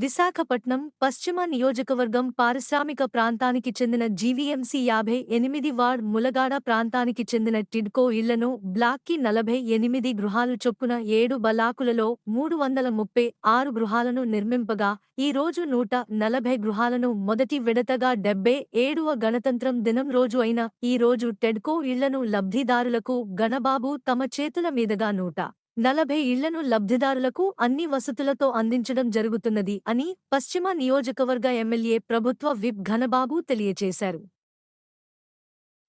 విశాఖపట్నం పశ్చిమ నియోజకవర్గం పారిశ్రామిక ప్రాంతానికి చెందిన జీవీఎంసీ యాభై ఎనిమిది వార్డ్ ములగాడ ప్రాంతానికి చెందిన టిడ్కో ఇళ్ళను బ్లాక్కి నలభై ఎనిమిది గృహాలు చొప్పున ఏడు బలాకులలో మూడు వందల ముప్పై ఆరు గృహాలను నిర్మింపగా ఈ రోజు నూట నలభై గృహాలను మొదటి విడతగా డెబ్బై ఏడవ గణతంత్రం దినం రోజు అయిన ఈ రోజు టెడ్కో ఇళ్ళను లబ్ధిదారులకు గణబాబు తమ చేతుల మీదుగా నూట నలభై ఇళ్ళను లబ్ధిదారులకు అన్ని వసతులతో అందించడం జరుగుతున్నది అని పశ్చిమ నియోజకవర్గ ఎమ్మెల్యే ప్రభుత్వ విప్ ఘనబాబు తెలియజేశారు.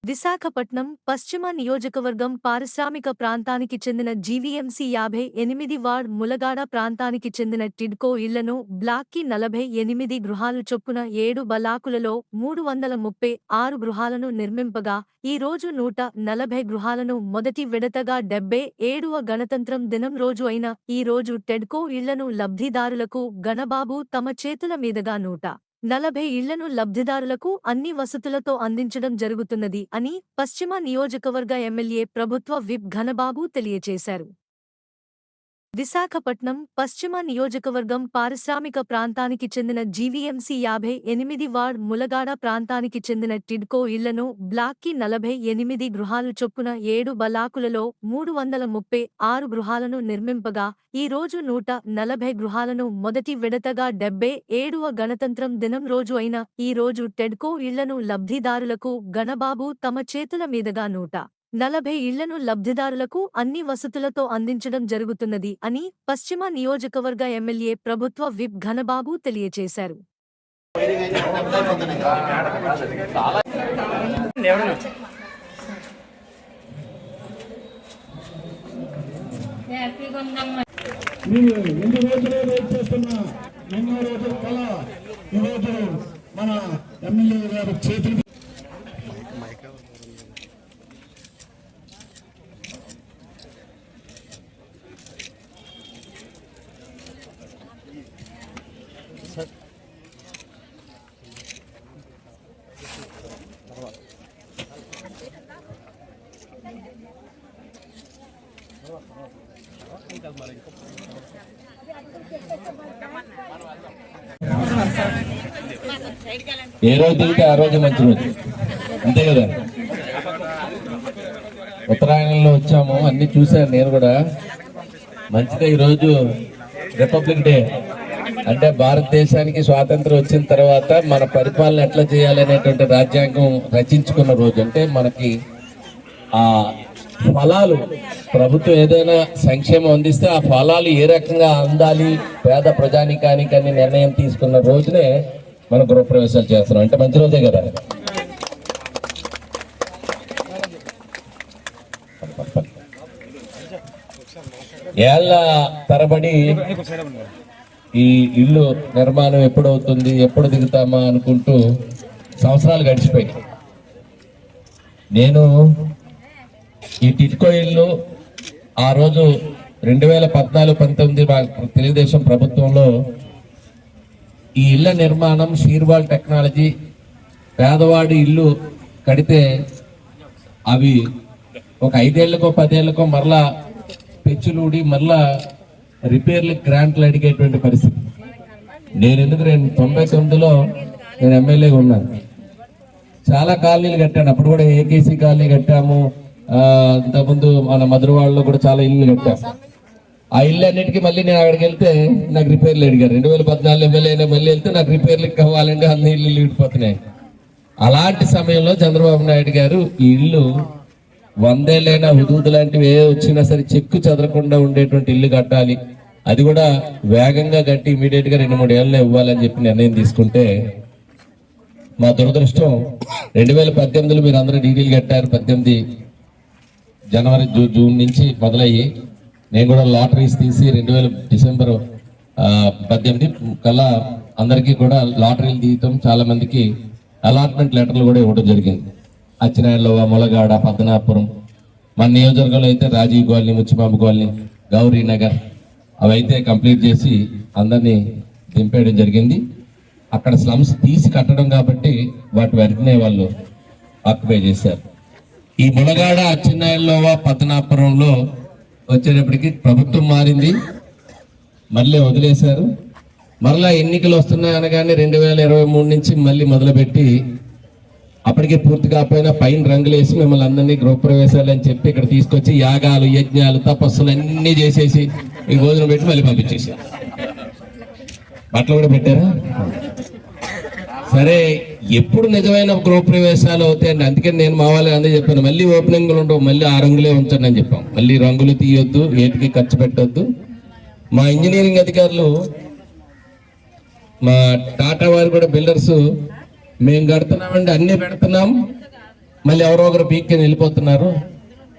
విశాఖపట్నం పశ్చిమ నియోజకవర్గం పారిశ్రామిక ప్రాంతానికి చెందిన జీవీఎంసీ యాభై ఎనిమిది వార్డ్ ములగాడ ప్రాంతానికి చెందిన టిడ్కో ఇళ్ళను బ్లాక్కి నలభై ఎనిమిది గృహాలు చొప్పున ఏడు బలాకులలో మూడు వందల ముప్పై ఆరు గృహాలను నిర్మింపగా ఈ రోజు నూట నలభై గృహాలను మొదటి విడతగా డెబ్బై ఏడవ గణతంత్రం దినం రోజు అయిన ఈ రోజు టెడ్కో ఇళ్ళను లబ్ధిదారులకు గణబాబు తమ చేతుల మీదుగా నూట నలభై ఇళ్ళను లబ్ధిదారులకు అన్ని వసతులతో అందించడం జరుగుతున్నది అని పశ్చిమ నియోజకవర్గ ఎమ్మెల్యే ప్రభుత్వ విప్ ఘనబాబు తెలియజేశారు విశాఖపట్నం పశ్చిమ నియోజకవర్గం పారిశ్రామిక ప్రాంతానికి చెందిన జీవీఎంసీ యాభై ఎనిమిది వార్డ్ ములగాడ ప్రాంతానికి చెందిన టిడ్కో ఇళ్ళను బ్లాక్కి నలభై ఎనిమిది గృహాలు చొప్పున ఏడు బలాకులలో మూడు వందల ముప్పై ఆరు గృహాలను నిర్మింపగా ఈ రోజు నూట నలభై గృహాలను మొదటి విడతగా డెబ్బై ఏడవ గణతంత్రం దినం రోజు అయిన ఈ రోజు టెడ్కో ఇళ్ళను లబ్ధిదారులకు గణబాబు తమ చేతుల మీదుగా నూట నలభై ఇళ్ళను లబ్ధిదారులకు అన్ని వసతులతో అందించడం జరుగుతున్నది అని పశ్చిమ నియోజకవర్గ ఎమ్మెల్యే ప్రభుత్వ విప్ ఘనబాబు తెలియజేశారు మన ఎమ్మెల్యే చేతులు ఏ రోజు తిరిగితే ఆ రోజు మంచి రోజు. అంతే కదా? ఉత్తరాయణంలో వచ్చాము అన్ని చూశాను నేను కూడా. మంచిదే ఈరోజు రిపబ్లిక్ డే అంటే భారతదేశానికి స్వాతంత్రం వచ్చిన తర్వాత మన పరిపాలన ఎట్లా చేయాలనేటువంటి రాజ్యాంగం రచించుకున్న రోజు. అంటే మనకి ఆ ఫలాలు ప్రభుత్వం ఏదైనా సంక్షేమం అందిస్తే ఆ ఫలాలు ఏ రకంగా అందాలి పేద ప్రజానికానికి అని నిర్ణయం తీసుకున్న రోజునే మనం గృహప్రవేశాలు చేస్తున్నాం. అంటే మంచి రోజే కదా. ఏళ్ళ తరబడి ఈ ఇల్లు నిర్మాణం ఎప్పుడవుతుంది ఎప్పుడు దిగుతామా అనుకుంటూ సంవత్సరాలు గడిచిపోయినాయి. నేను ఈ టిట్కో ఇల్లు ఆ రోజు రెండు వేల పద్నాలుగు పంతొమ్మిది తెలుగుదేశం ప్రభుత్వంలో ఈ ఇళ్ళ నిర్మాణం షీర్వాల్ టెక్నాలజీ పేదవాడి ఇల్లు కడితే అవి ఒక ఐదేళ్ళకో పదేళ్ళకో మరలా పెచ్చులూడి మరలా రిపేర్లు గ్రాంట్లు అడిగేటువంటి పరిస్థితి. నేను ఎందుకు నేను తొంభై తొమ్మిదిలో నేను ఎమ్మెల్యేగా ఉన్నాను. చాలా కాలనీలు కట్టాను. అప్పుడు కూడా ఏకేసీ కాలనీ కట్టాము. ఇంతకుముందు మన మధురవాడలో కూడా చాలా ఇల్లు కట్టాము. ఆ ఇల్లు అన్నిటికీ మళ్ళీ నేను అక్కడికి వెళ్తే నాకు రిపేర్లు అడిగారు. రెండు వేల పద్నాలుగు ఎమ్మెల్యే మళ్ళీ వెళ్తే నాకు రిపేర్లు కావాలంటే అన్ని ఇల్లు విడిపోతున్నాయి. అలాంటి సమయంలో చంద్రబాబు నాయుడు గారు ఈ ఇల్లు వందేళ్ళైనా హుదూదు లాంటివి ఏ వచ్చినా సరే చెక్కు చెదరకుండా ఉండేటువంటి ఇల్లు కట్టాలి. అది కూడా వేగంగా కట్టి ఇమీడియట్గా రెండు మూడు ఏళ్ళలో ఇవ్వాలని చెప్పి నిర్ణయం తీసుకుంటే మా దురదృష్టం రెండు వేల పద్దెనిమిదిలో మీరు అందరూ డీటెయిల్ కట్టారు. పద్దెనిమిది జనవరి జూ జూన్ నుంచి మొదలయ్యి నేను కూడా లాటరీస్ తీసి రెండు వేల డిసెంబర్ పద్దెనిమిది కల్లా అందరికీ కూడా లాటరీలు తీయటం చాలా మందికి అలాట్మెంట్ లెటర్లు కూడా ఇవ్వడం జరిగింది. అచ్చినాయలో ములగాడ పద్మనాపురం మన నియోజకవర్గంలో అయితే రాజీవ్ కాలనీ ముచ్చిబాబు కాలనీ గౌరీనగర్ అవైతే కంప్లీట్ చేసి అందరినీ దింపేయడం జరిగింది. అక్కడ స్లమ్స్ తీసి కట్టడం కాబట్టి వాటి వెంటనే వాళ్ళు ఆక్యుపై చేశారు. ఈ ములగాడ అచ్చెన్నాయుడులోవా పద్మనాపురంలో వచ్చేటప్పటికి ప్రభుత్వం మారింది. మళ్ళీ వదిలేశారు. మరలా ఎన్నికలు వస్తున్నాయి అనగానే రెండు వేల ఇరవై మూడు నుంచి మళ్ళీ మొదలుపెట్టి అప్పటికే పూర్తి కాకపోయినా పైన రంగులేసి మిమ్మల్ని అందరినీ గృహప్రవేశాలు అని చెప్పి ఇక్కడ తీసుకొచ్చి యాగాలు యజ్ఞాలు తపస్సులు అన్నీ చేసేసి ఈ భోజనం పెట్టి మళ్ళీ పంపించేసి బట్టలు కూడా పెట్టారా? సరే. ఎప్పుడు నిజమైన గృహప్రవేశాలు అవుతాయండి. అందుకని నేను మా వాళ్ళకి అందరూ చెప్పాను మళ్ళీ ఓపెనింగ్లు ఉండవు మళ్ళీ ఆ రంగులే ఉంచండి అని చెప్పాం. మళ్ళీ రంగులు తీయొద్దు వేటికి ఖర్చు పెట్టొద్దు. మా ఇంజనీరింగ్ అధికారులు మా టాటా వారు కూడా బిల్డర్స్ మేము కడుతున్నామండి అన్ని పెడుతున్నాం. మళ్ళీ ఎవరో ఒకరు పీక్కి వెళ్ళిపోతున్నారు.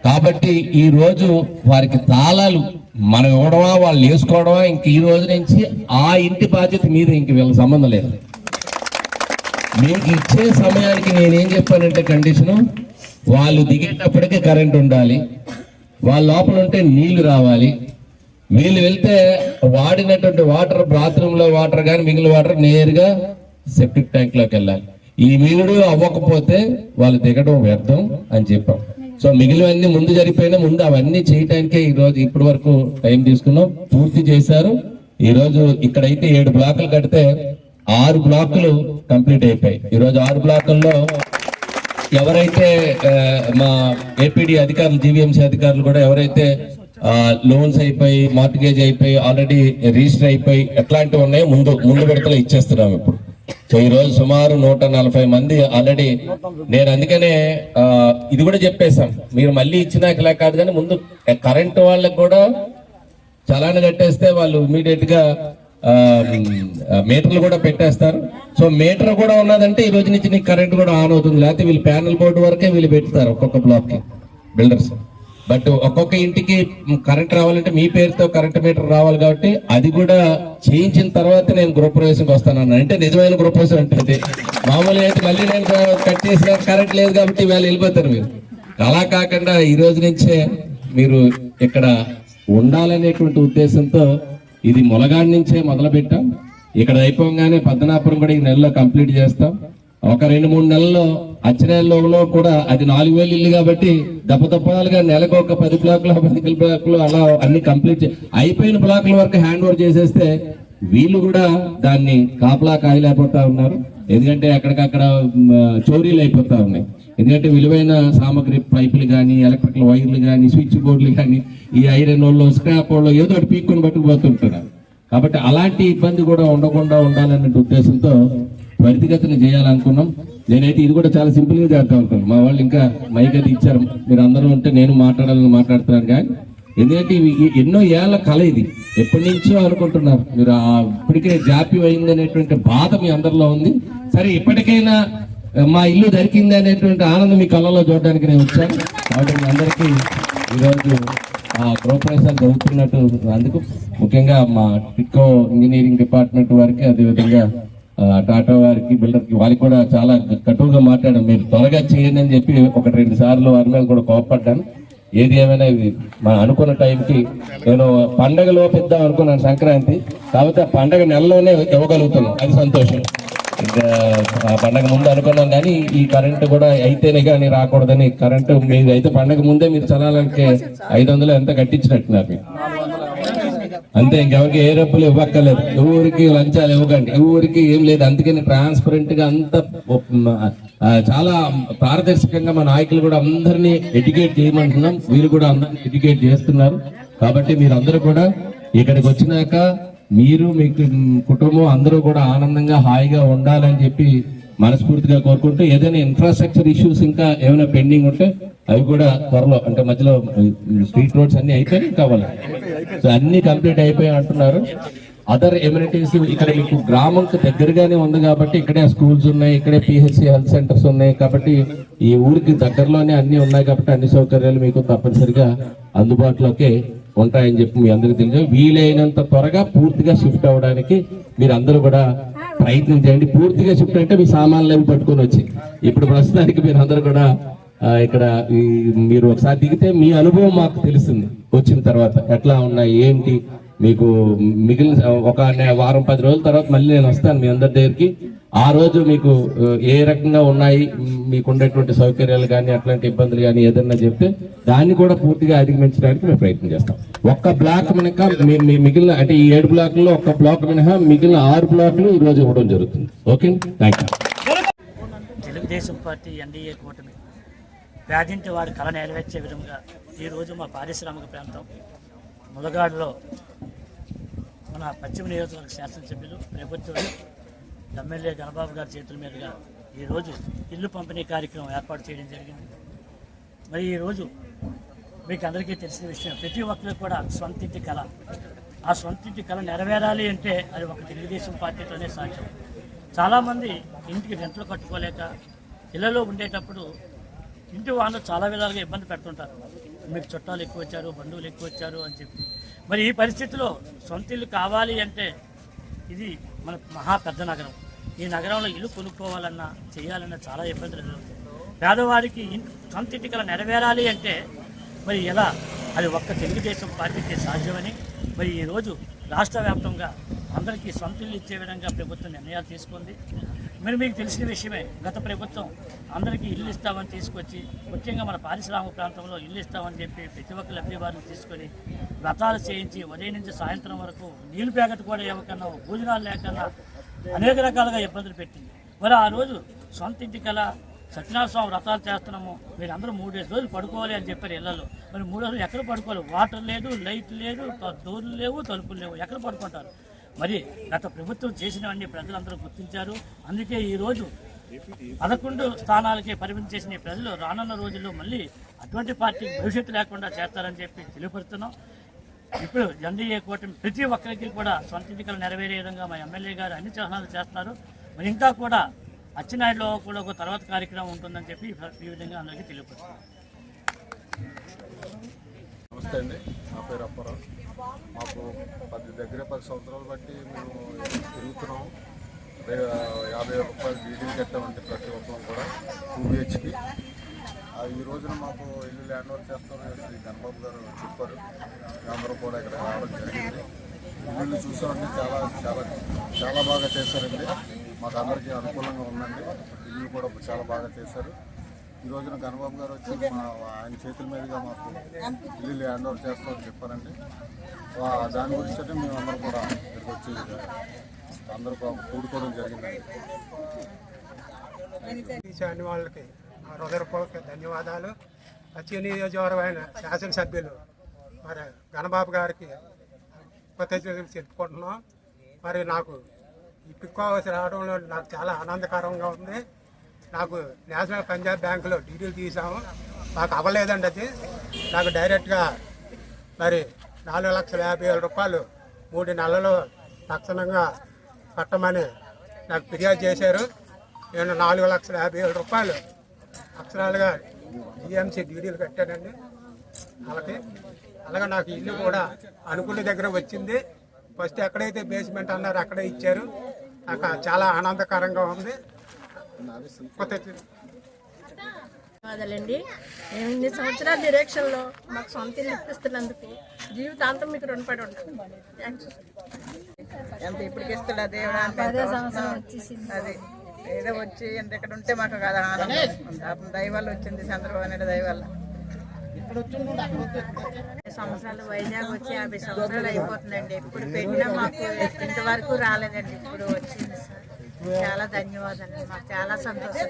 కాబట్టి ఈ రోజు వారికి తాళాలు మనం ఇవ్వడమా వాళ్ళు వేసుకోవడమా ఇంక ఈ రోజు నుంచి ఆ ఇంటి బాధ్యత మీద ఇంక వీళ్ళకి సంబంధం లేదు. మీకు ఇచ్చే సమయానికి నేనేం చెప్పానంటే కండిషను వాళ్ళు దిగేటప్పటికే కరెంట్ ఉండాలి వాళ్ళ లోపల ఉంటే నీళ్ళు రావాలి. వీళ్ళు వెళ్తే వాడినటువంటి వాటర్ బాత్రూంలో వాటర్ కానీ మిగిలిన వాటర్ నేరుగా సెప్టిక్ ట్యాంక్లోకి వెళ్ళాలి. ఈ వీడు అవ్వకపోతే వాళ్ళు దిగడం వ్యర్థం అని చెప్పాం. సో మిగిలినవన్నీ ముందు జరిగిపోయినా ముందు అవన్నీ చేయటానికే ఈరోజు ఇప్పటి వరకు టైం తీసుకున్నాం. పూర్తి చేశారు. ఈరోజు ఇక్కడైతే ఏడు బ్లాకులు కడితే ఆరు బ్లాకులు కంప్లీట్ అయిపోయాయి. ఈరోజు ఆరు బ్లాకుల్లో ఎవరైతే మా ఏపీడీ అధికారులు జీవీఎంసీ అధికారులు కూడా ఎవరైతే లోన్స్ అయిపోయి మార్టిగేజ్ అయిపోయి ఆల్రెడీ రిజిస్టర్ అయిపోయి ఎట్లాంటివి ఉన్నాయో ముందు ముందు విడతలో ఇచ్చేస్తున్నాం ఇప్పుడు. సో ఈ రోజు సుమారు నూట నలభై మంది ఆల్రెడీ నేను అందుకనే ఇది కూడా చెప్పేశాం. మీరు మళ్ళీ ఇచ్చినాక ఇలా కాదు కానీ ముందు కరెంట్ వాళ్ళకి కూడా చలాన్ కట్టేస్తే వాళ్ళు ఇమీడియట్గా మీటర్లు కూడా పెట్టేస్తారు. సో మీటర్ కూడా ఉన్నదంటే ఈ రోజు నుంచి నీకు కరెంట్ కూడా ఆన్ అవుతుంది. లేకపోతే వీళ్ళు ప్యానల్ బోర్డు వరకే వీళ్ళు పెడతారు ఒక్కొక్క బ్లాక్ బిల్డర్స్. బట్ ఒక్కొక్క ఇంటికి కరెంట్ రావాలంటే మీ పేరుతో కరెంట్ మీటర్ రావాలి కాబట్టి అది కూడా చేయించిన తర్వాత నేను గృహప్రవేశంకి వస్తానన్నాను. అంటే నిజమైన గృహప్రవేశం అంటే మామూలుగా అయితే మళ్ళీ నేను కట్ చేసిన కరెంట్ లేదు కాబట్టి వాళ్ళు వెళ్ళిపోతారు మీరు. అలా కాకుండా ఈ రోజు నుంచే మీరు ఇక్కడ ఉండాలనేటువంటి ఉద్దేశంతో ఇది మొలగాడి నుంచే మొదలు పెట్టాం ఇక్కడ అయిపోగానే పద్మనాపురం కూడా ఈ నెలలో కంప్లీట్ చేస్తాం. ఒక రెండు మూడు నెలల్లో అచ్చనేలలో కూడా అది నాలుగు వేలు ఇల్లు కాబట్టి దప్ప దప్పలుగా నెలకు ఒక పది బ్లాకులు పది బ్లాకులు అలా అన్ని కంప్లీట్ అయిపోయిన బ్లాకుల వరకు హ్యాండ్ ఓవర్ చేసేస్తే వీళ్ళు కూడా దాన్ని కాపలా కాయలేకపోతా ఉన్నారు. ఎందుకంటే అక్కడికక్కడ చోరీలు అయిపోతా ఉన్నాయి. ఎందుకంటే విలువైన సామాగ్రి పైపులు కానీ ఎలక్ట్రికల్ వైర్లు కానీ స్విచ్ బోర్డులు కానీ ఈ ఐరన్ వాళ్ళు స్క్రాప్ వాళ్ళు ఏదో ఒకటి పీక్కొని పట్టుకుపోతుంటున్నారు కాబట్టి అలాంటి ఇబ్బంది కూడా ఉండకుండా ఉండాలనే ఉద్దేశంతో త్వరితగతిని చేయాలనుకున్నాం. నేనైతే ఇది కూడా చాలా సింపుల్గా చేద్దాం అనుకున్నాను. మా వాళ్ళు ఇంకా మైక్ అది ఇచ్చారు. మీరు అందరూ ఉంటే నేను మాట్లాడాలని మాట్లాడుతున్నాను కానీ ఎందుకంటే ఇవి ఎన్నో ఏళ్ళ కళ ఇది. ఎప్పటి నుంచో అనుకుంటున్నారు. మీరు ఇప్పటికే జాప్యం అయింది అనేటువంటి బాధ మీ అందరిలో ఉంది. సరే ఇప్పటికైనా మా ఇల్లు దొరికింది అనేటువంటి ఆనందం మీ కళ్ళలో చూడడానికి నేను వచ్చాను. కాబట్టి మీ అందరికీ ఈరోజు ఆ గృహప్రవేశాలు జరుగుతున్నట్టు అందుకు ముఖ్యంగా మా టిక్కో ఇంజనీరింగ్ డిపార్ట్మెంట్ వారికి అదేవిధంగా టాటా వారికి బిల్డర్కి వారికి కూడా చాలా కటువుగా మాట్లాడాను. మీరు త్వరగా చేయండి అని చెప్పి ఒకటి రెండు సార్లు వారి మీద కూడా కోపడ్డాను ఏది ఏమైనా ఇది మనం అనుకున్న టైంకి నేను పండగలో పెద్దాం అనుకున్నాను సంక్రాంతి. కాబట్టి ఆ పండగ నెలలోనే ఇవ్వగలుగుతున్నాను. అది సంతోషం. పండగ ముందు అనుకున్నాం కానీ ఈ కరెంటు కూడా అయితేనే కానీ రాకూడదని కరెంటు మీరు అయితే పండగ ముందే మీరు చలాలకి ఐదు వందలు ఎంత కట్టించినట్టున్నారు మీరు. అంతే ఇంకెవరికి ఏ రప్పులు ఇవ్వక్కర్లేదు. ఎవరికి లంచాలు ఇవ్వకండి. ఎవరికి ఏం లేదు. అందుకని ట్రాన్స్పరెంట్గా అంత చాలా పారదర్శకంగా మా నాయకులు కూడా అందరినీ ఎడ్యుకేట్ చేయమంటున్నాం. వీరు కూడా అందరినీ ఎడ్యుకేట్ చేస్తున్నారు. కాబట్టి మీరు అందరూ కూడా ఇక్కడికి వచ్చినాక మీరు మీ కుటుంబం అందరూ కూడా ఆనందంగా హాయిగా ఉండాలని చెప్పి మనస్ఫూర్తిగా కోరుకుంటూ ఏదైనా ఇన్ఫ్రాస్ట్రక్చర్ ఇష్యూస్ ఇంకా ఏమైనా పెండింగ్ ఉంటే అవి కూడా త్వరలో అంటే మధ్యలో స్ట్రీట్ రోడ్స్ అన్ని అయిపోయి కావాలి సో అన్ని కంప్లీట్ అయిపోయాయి అంటున్నారు. అదర్ ఎమ్యూనిటీస్ ఇక్కడ మీకు గ్రామంకి దగ్గరగానే ఉంది కాబట్టి ఇక్కడే స్కూల్స్ ఉన్నాయి ఇక్కడే పిహెచ్సి హెల్త్ సెంటర్స్ ఉన్నాయి కాబట్టి ఈ ఊరికి దగ్గరలోనే అన్ని ఉన్నాయి కాబట్టి అన్ని సౌకర్యాలు మీకు తప్పనిసరిగా అందుబాటులోకి ఉంటాయని చెప్పి మీ అందరికీ తెలుసు వీలైనంత త్వరగా పూర్తిగా షిఫ్ట్ అవ్వడానికి మీరు అందరూ కూడా ప్రయత్నం చేయండి. పూర్తిగా షిఫ్ట్ అంటే మీ సామాన్లు అవి పట్టుకొని వచ్చి. ఇప్పుడు ప్రస్తుతానికి మీరు అందరూ కూడా ఇక్కడ మీరు ఒకసారి దిగితే మీ అనుభవం మాకు తెలుస్తుంది వచ్చిన తర్వాత ఎట్లా ఉన్నాయి ఏంటి మీకు మిగిలిన ఒక వారం పది రోజుల తర్వాత మళ్ళీ నేను వస్తాను మీ అందరి దగ్గరికి. ఆ రోజు మీకు ఏ రకంగా ఉన్నాయి మీకు ఉండేటువంటి సౌకర్యాలు కానీ అట్లాంటి ఇబ్బందులు కానీ ఏదన్నా చెప్తే దాన్ని కూడా పూర్తిగా అధిగమించడానికి మేము ప్రయత్నం చేస్తాం. ఒక్క బ్లాక్ మినక మీ- మీ మిగిలిన అంటే ఈ ఏడు బ్లాక్లో ఒక్క బ్లాక్ మినహా మిగిలిన ఆరు బ్లాక్లు ఈ రోజు ఇవ్వడం జరుగుతుంది. Okay? Thank you Telugu Desam party NDA కూటమి పేదింటి వారి కళ నెరవేర్చే విధంగా ఈరోజు మా పారిశ్రామిక ప్రాంతం ములగాడులో మన పశ్చిమ నియోజకవర్గ శాసనసభ్యులు ప్రభుత్వం ఎమ్మెల్యే గణబాబు గారి చేతుల మీదుగా ఈరోజు ఇల్లు పంపిణీ కార్యక్రమం ఏర్పాటు చేయడం జరిగింది. మరి ఈరోజు మీకు అందరికీ తెలిసిన విషయం ప్రతి ఒక్కరికి కూడా సొంతింటి కళ. ఆ సొంతింటి కళ నెరవేరాలి అంటే అది ఒక తెలుగుదేశం పార్టీతోనే సాధ్యం. చాలామంది ఇంటికి రెంట్లు కట్టుకోలేక ఇళ్ళలో ఉండేటప్పుడు ఇంటి వాళ్ళు చాలా విధాలుగా ఇబ్బంది పెడుతుంటారు. మీకు చుట్టాలు ఎక్కువ వచ్చారు బంధువులు ఎక్కువ వచ్చారు అని చెప్పి. మరి ఈ పరిస్థితిలో సొంత ఇల్లు కావాలి అంటే ఇది మన మహా పెద్ద నగరం. ఈ నగరంలో ఇల్లు కొనుక్కోవాలన్నా చేయాలన్నా చాలా ఇబ్బందులు ఎదురవుతాయి. పేదవారికి సొంత ఇంటికల నెరవేరాలి అంటే మరి ఎలా? అది ఒక్క తెలుగుదేశం పార్టీకి సాధ్యమని మరి ఈరోజు రాష్ట్ర వ్యాప్తంగా అందరికీ సొంత ఇల్లు ఇచ్చే విధంగా ప్రభుత్వం నిర్ణయాలు తీసుకుంది. మరి మీకు తెలిసిన విషయమే గత ప్రభుత్వం అందరికీ ఇల్లు ఇస్తామని తీసుకొచ్చి ముఖ్యంగా మన పారిశ్రామిక ప్రాంతంలో ఇల్లు ఇస్తామని చెప్పి ప్రతి ఒక్క లబ్ధివారిని తీసుకొని వ్రతాలు చేయించి ఉదయం నుంచి సాయంత్రం వరకు నీళ్ళు ప్యాకెట్ కూడా ఇవ్వకన్నా భోజనాలు లేకన్నా అనేక రకాలుగా ఇబ్బందులు పెట్టింది. మరి ఆ రోజు సొంత ఇంటి కల సత్యనారాయణ స్వామి వ్రతాలు చేస్తున్నాము. మీరు అందరూ మూడేసి రోజులు పడుకోవాలి అని చెప్పారు ఇళ్ళలో మరి మూడు రోజులు ఎక్కడ పడుకోవాలి? వాటర్ లేదు లైట్ లేదు డోర్లు లేవు తలుపులు లేవు. ఎక్కడ పడుకుంటారు? మరి గత ప్రభుత్వం చేసినవన్నీ ప్రజలందరూ గుర్తించారు. అందుకే ఈరోజు పదకొండు స్థానాలకే పరిమితం చేసిన ప్రజలు రానున్న రోజుల్లో మళ్ళీ అటువంటి పార్టీ భవిష్యత్తు లేకుండా చేస్తారని చెప్పి తెలియపరుస్తున్నాం. ఇప్పుడు ఎన్డీఏ కూటమి ప్రతి ఒక్కరికి కూడా సొంత ఎన్నికలు నెరవేరే విధంగా మా ఎమ్మెల్యే గారు అన్ని చిహ్నాలు చేస్తున్నారు. మరి ఇంకా కూడా అచ్చినాయుడులో కూడా ఒక తర్వాత కార్యక్రమం ఉంటుందని చెప్పి ఈ విధంగా అందరికీ తెలియపరుస్తున్నాం. నమస్తే అండి. నా పేరు అప్పారావు. మాకు పది దగ్గర పది సంవత్సరాలు బట్టి మేము తిరుగుతున్నాం యాభై రూపాయలు డీడీలు కట్టామంటే ప్రతి ఒక్కరు కూడా టూ బిహెచ్కి. ఈ రోజున మాకు ఇల్లు ల్యాండ్ ఓవర్ చేస్తామని శ్రీ గణబాబు గారు చెప్పారు. అందరూ కూడా ఇక్కడ రావడం జరిగింది. ఇల్లు చూసామంటే చాలా చాలా చాలా బాగా చేశారండి. మాకు అందరికీ అనుకూలంగా ఉందండి. ఇల్లు కూడా చాలా బాగా చేశారు. ఈ రోజున గణబాబు గారు వచ్చి మా ఆయన చేతుల మీదుగా మాకు ఇల్లు హ్యాండ్ ఓవర్ చేస్తామని చెప్పారండి. వా- దాని గురించి మేము అందరూ కూడా ఇక్కడికి వచ్చి అందరూ కూడుకోవడం జరిగిందండి. వాళ్ళకి హృదయపూర్వక ధన్యవాదాలు. పశ్చిమ నియోజకవర్గమైన శాసనసభ్యులు మరి గణబాబు గారికి కృతజ్ఞతలు చెప్పుకుంటున్నాం. మరి నాకు ఈ పిక్ హౌస్ రావడంలో నాకు చాలా ఆనందకరంగా ఉంది. నాకు నేషనల్ పంజాబ్ బ్యాంకులో డీటెయిల్ తీసాము నాకు అవ్వలేదండి అది. నాకు డైరెక్ట్గా మరి నాలుగు లక్షల యాభై వేల రూపాయలు మూడు నెలలు తక్షణంగా కట్టమని నాకు ఫిర్యాదు చేశారు. నేను నాలుగు లక్షల యాభై వేల రూపాయలు అక్షరాలుగా జిఎంసీ డీడీలు కట్టానండి. అలాగే అలాగే నాకు ఇల్లు కూడా అనుకున్న దగ్గర వచ్చింది. ఫస్ట్ ఎక్కడైతే బేస్మెంట్ అన్నారో అక్కడే ఇచ్చారు. నాకు చాలా ఆనందకరంగా ఉంది. కృతజ్ఞతలు. ధన్యవాదాలండి. మేము ఇన్ని సంవత్సరాల నిరీక్షణలో మాకు సొంత ఇల్లు ఇప్పిస్తున్నందుకు జీవితాంతం మీకు రుణపడి థ్యాంక్స్ ఎంత ఇప్పటికి ఇస్తాడా దేవుడా అది ఏదో వచ్చి ఎంత ఇక్కడ ఉంటే మాకు కదా ఆనందం. వల్ల వచ్చింది చంద్రబాబు నాయుడు దయ వల్ల. సంవత్సరాలు వైజాగ్ వచ్చి యాభై సంవత్సరాలు అయిపోతుందండి. ఇప్పుడు పెట్టినా మాకు ఇంతవరకు రాలేదండి. ఇప్పుడు వచ్చింది. సార్ చాలా ధన్యవాదాలు. మాకు చాలా సంతోషం.